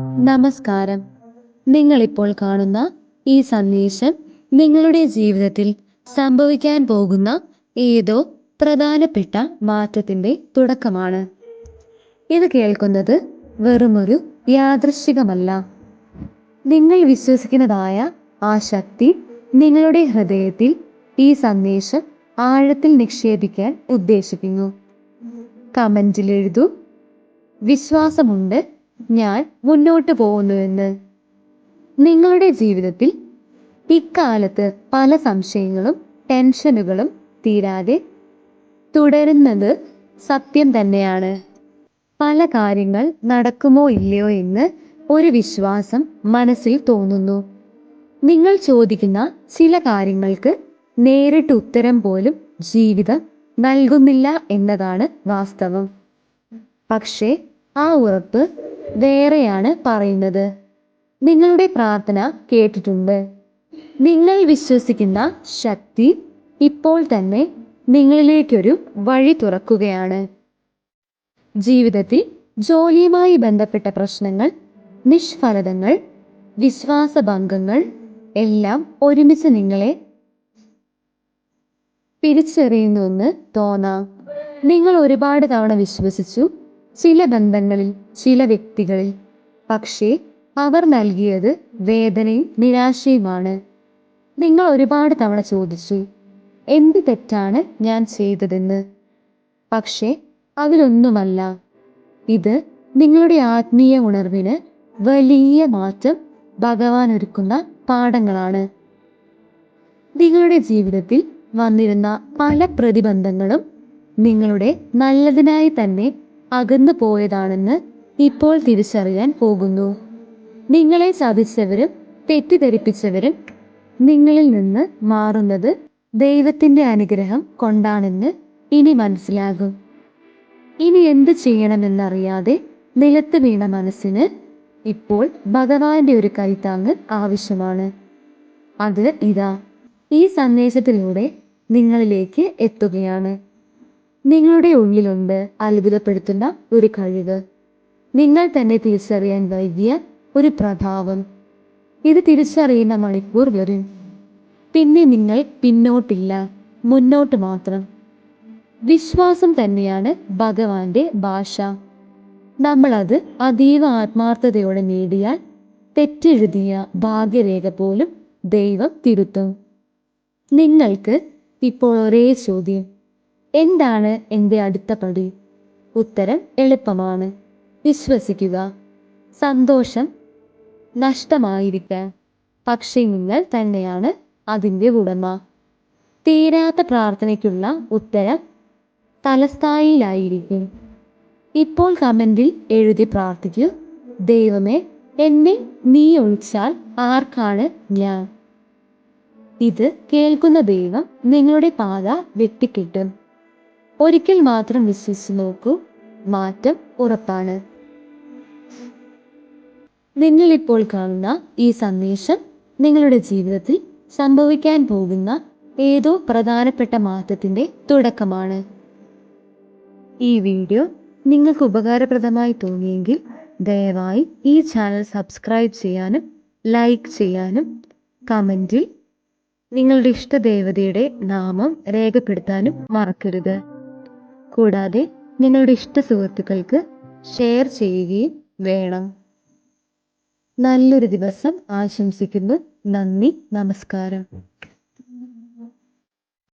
നമസ്കാരം. നിങ്ങളിപ്പോൾ കാണുന്ന ഈ സന്ദേശം നിങ്ങളുടെ ജീവിതത്തിൽ സംഭവിക്കാൻ പോകുന്ന ഏതോ പ്രധാനപ്പെട്ട മാറ്റത്തിന്റെ തുടക്കമാണ്. ഇത് കേൾക്കുന്നത് വെറുമൊരു യാദൃശികമല്ല. നിങ്ങൾ വിശ്വസിക്കുന്നതായ ആ ശക്തി നിങ്ങളുടെ ഹൃദയത്തിൽ ഈ സന്ദേശം ആഴത്തിൽ നിക്ഷേപിക്കാൻ ഉദ്ദേശിക്കുന്നു. കമന്റിൽ എഴുതൂ വിശ്വാസമുണ്ട് ഞാൻ മുന്നോട്ട് പോകുന്നുവെന്ന് നിങ്ങളുടെ ജീവിതത്തിൽ ഇക്കാലത്ത് പല സംശയങ്ങളും ടെൻഷനുകളും തീരാതെ തുടരുന്നത് സത്യം തന്നെയാണ്. പല കാര്യങ്ങൾ നടക്കുമോ ഇല്ലയോ എന്ന് ഒരു വിശ്വാസം മനസ്സിൽ തോന്നുന്നു. നിങ്ങൾ ചോദിക്കുന്ന ചില കാര്യങ്ങൾക്ക് നേരിട്ട് ഉത്തരം പോലും ജീവിതം നൽകുന്നില്ല എന്നതാണ് വാസ്തവം. പക്ഷേ ആ ഉറപ്പ് വേറെയാണ് പറയുന്നത്. നിങ്ങളുടെ പ്രാർത്ഥന കേട്ടിട്ടുണ്ട്. നിങ്ങൾ വിശ്വസിക്കുന്ന ശക്തി ഇപ്പോൾ തന്നെ നിങ്ങളിലേക്കൊരു വഴി തുറക്കുകയാണ്. ജീവിതത്തിൽ ജോലിയുമായി ബന്ധപ്പെട്ട പ്രശ്നങ്ങൾ നിഷ്ഫലതങ്ങൾ വിശ്വാസഭംഗങ്ങൾ എല്ലാം ഒരുമിച്ച് നിങ്ങളെ പിരിച്ചെറിയുന്നുവെന്ന് തോന്നാം. നിങ്ങൾ ഒരുപാട് തവണ വിശ്വസിച്ചു ചില ബന്ധങ്ങളിൽ ചില വ്യക്തികളിൽ. പക്ഷേ അവർ നൽകിയത് വേദനയും നിരാശയുമാണ്. നിങ്ങൾ ഒരുപാട് തവണ ചോദിച്ചു എന്ത് തെറ്റാണ് ഞാൻ ചെയ്തതെന്ന്? പക്ഷേ അതിലൊന്നുമല്ല. ഇത് നിങ്ങളുടെ ആത്മീയ ഉണർവിന് വലിയ മാറ്റം ഭഗവാൻ ഒരുക്കുന്ന പാഠങ്ങളാണ്. നിങ്ങളുടെ ജീവിതത്തിൽ വന്നിരുന്ന പല പ്രതിബന്ധങ്ങളും നിങ്ങളുടെ നല്ലതിനായി തന്നെ അകന്നു പോയതാണെന്ന് ഇപ്പോൾ തിരിച്ചറിയാൻ പോകുന്നു. നിങ്ങളെ ചതിച്ചവരും തെറ്റിദ്ധരിപ്പിച്ചവരും നിങ്ങളിൽ നിന്ന് മാറുന്നത് ദൈവത്തിന്റെ അനുഗ്രഹം കൊണ്ടാണെന്ന് ഇനി മനസ്സിലാകും. ഇനി എന്ത് ചെയ്യണമെന്നറിയാതെ നിലത്ത് വീണ മനസ്സിന് ഇപ്പോൾ ഭഗവാന്റെ ഒരു കൈത്താങ്ങ് ആവശ്യമാണ്. അത് ഇതാ. ഈ സന്ദേശത്തിലൂടെ നിങ്ങളിലേക്ക് എത്തുകയാണ്. നിങ്ങളുടെ ഉള്ളിലുണ്ട് അത്ഭുതപ്പെടുത്തുന്ന ഒരു കഴിവ്. നിങ്ങൾ തന്നെ തിരിച്ചറിയാൻ വൈകിയ ഒരു പ്രഭാവം ഇത് തിരിച്ചറിയുന്ന മണിക്കൂർ വരും. പിന്നെ നിങ്ങൾ പിന്നോട്ടില്ല മുന്നോട്ട് മാത്രം. വിശ്വാസം തന്നെയാണ് ഭഗവാന്റെ ഭാഷ. നമ്മളത് അതീവ ആത്മാർത്ഥതയോടെ നേടിയാൽ തെറ്റെഴുതിയ ഭാഗ്യരേഖ പോലും ദൈവം തിരുത്തും. നിങ്ങൾക്ക് ഇപ്പോൾ ഒരേ ചോദ്യം. എന്താണ് എന്റെ അടുത്ത പടി? ഉത്തരം എളുപ്പമാണ്. വിശ്വസിക്കുക. സന്തോഷം നഷ്ടമായിരിക്കാം. പക്ഷേ നിങ്ങൾ തന്നെയാണ് അതിന്റെ ഉടമ. തീരാത്ത പ്രാർത്ഥനയ്ക്കുള്ള ഉത്തരം തലസ്ഥായിലായിരിക്കും. ഇപ്പോൾ കമന്റിൽ എഴുതി പ്രാർത്ഥിക്കൂ. ദൈവമേ എന്നെ നീ ഒഴിച്ചാൽ ആർക്കാണ് ഞാൻ? ഇത് കേൾക്കുന്ന ദൈവം നിങ്ങളുടെ പാത വെട്ടിക്കിട്ടും. ഒരിക്കൽ മാത്രം വിശ്വസിച്ച് നോക്കൂ. മാറ്റം ഉറപ്പാണ്. നിങ്ങൾ ഇപ്പോൾ കാണുന്ന ഈ സന്ദേശം നിങ്ങളുടെ ജീവിതത്തിൽ സംഭവിക്കാൻ പോകുന്ന ഏതോ പ്രധാനപ്പെട്ട മാറ്റത്തിന്റെ തുടക്കമാണ്. ഈ വീഡിയോ നിങ്ങൾക്ക് ഉപകാരപ്രദമായി തോന്നിയെങ്കിൽ ദയവായി ഈ ചാനൽ സബ്സ്ക്രൈബ് ചെയ്യാനും ലൈക്ക് ചെയ്യാനും കമന്റിൽ നിങ്ങളുടെ ഇഷ്ടദേവതയുടെ നാമം രേഖപ്പെടുത്താനും മറക്കരുത്. കൂടാതെ നിങ്ങളുടെ ഇഷ്ട സുഹൃത്തുക്കൾക്ക് ഷെയർ ചെയ്യുകയും വേണം. നല്ലൊരു ദിവസം ആശംസിക്കുന്നു. നന്ദി. നമസ്കാരം.